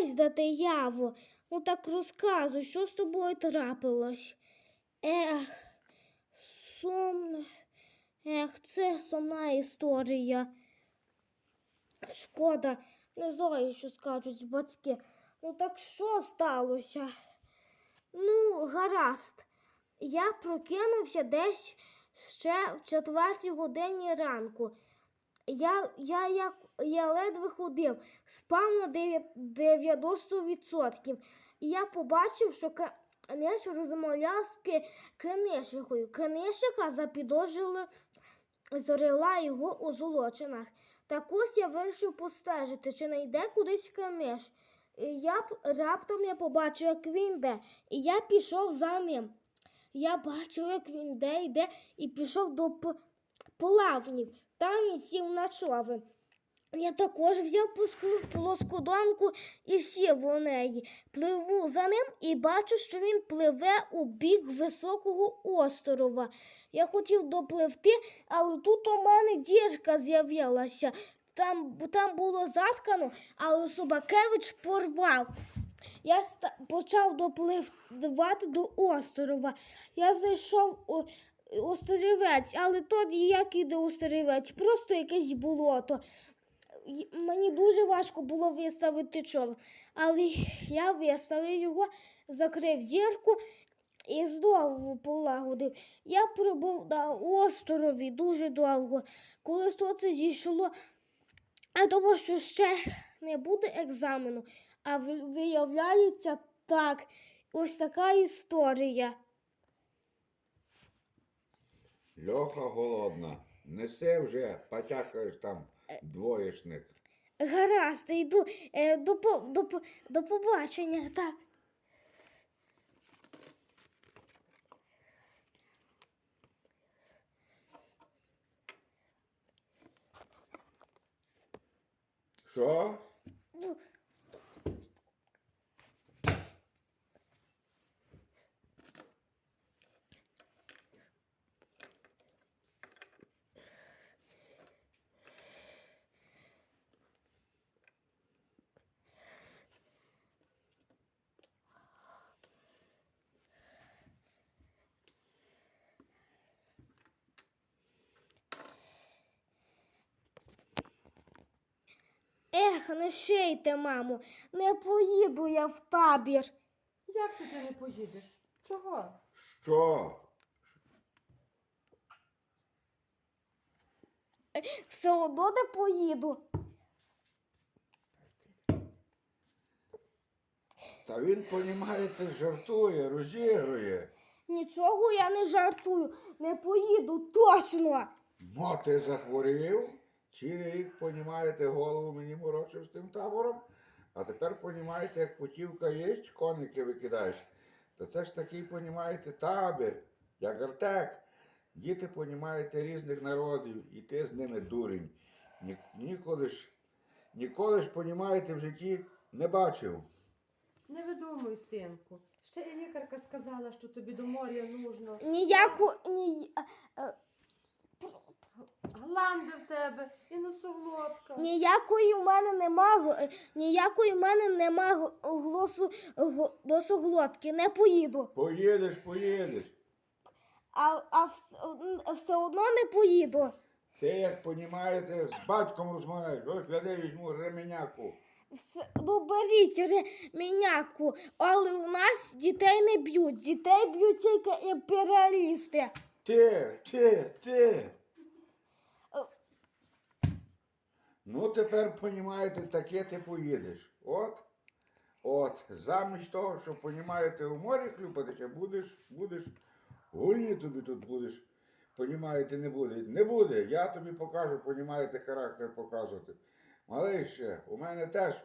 ось де ти яво. Ну так розказуй, що з тобою трапилось. Ех, сумно. Ех, це сумна історія. Шкода, не знаю, що скажуть батьки. Ну так що сталося? Ну, гаразд. Я прокинувся десь ще в четвертій годині ранку. Я, я, я, я ледве ходив, спав на дев'я- 90%. І я побачив, що Канеш розмовляв з Книшикою. Книшика запідозрила зорила його у злочинах. Так ось я вирішив постежити, чи не йде кудись Канеш. І я раптом я побачив, як він йде, і я пішов за ним. Я бачив, як він йде, йде, і пішов до плавнів. Там сів на човен. Я також взяв плоскодонку і сів у неї. Пливу за ним і бачу, що він пливе у бік високого острова. Я хотів допливти, але тут у мене дірка з'явилася. Там, там було заткано, але Собакевич порвав. Я почав допливати до острова. Я знайшов о- острівець, але то ніякий не острівець, просто якесь болото. Мені дуже важко було виставити човен, але я виставив його, закрив дірку і знову полагодив. Я пробув на острові дуже довго. Коли сонце зійшло, я думав, що ще не буде екзамену, а виявляється так. Ось така історія. Льоха голодна. Неси вже, потякаєш там двоєшник. Гаразд, йду е, до, по- до, по- до побачення. Так. Що? Ну, Ех, не шийте, мамо, не поїду я в табір. Як це ти не поїдеш? Чого? Що? Все одно не поїду. Та він, понімаєте, жартує, розігрує. Нічого я не жартую, не поїду точно. Мо ти захворів? Цілий рік, понімаєте, голову мені морочив з тим табором. А тепер понімаєте, як путівка є, коники викидаєш. Та це ж такий, понімаєте, табір, як артек. Діти, понімаєте, різних народів, і ти з ними дурень. Ні, ніколи ж, ніколи ж, понімаєте, в житті не бачив. Не видумуй, синку. Ще і лікарка сказала, що тобі до моря нужно. Ніяко, ні, е, е, Гланди в тебе і носоглотка. ніякої в мене нема, г- е, ніякої в мене нема г- голосу г- носоглотки, не поїду. Поїдеш, поїдеш. А, а вс- все одно не поїду. Ти, як понімаєте, з батьком розмовляєш. Ось гляди, візьму ременяку. Все, ну беріть реміняку, але у нас дітей не б'ють. Дітей б'ють тільки імперіалісти. Ти, ти, ти. Е. Ну, тепер, понімаєте, таке ти поїдеш. От. От, замість того, що, понімаєте, у морі хлюпатися, будеш, будеш, гульні тобі тут будеш, понімаєте, не буде. Не буде. Я тобі покажу, понімаєте, характер показувати. Малий ще, у мене теж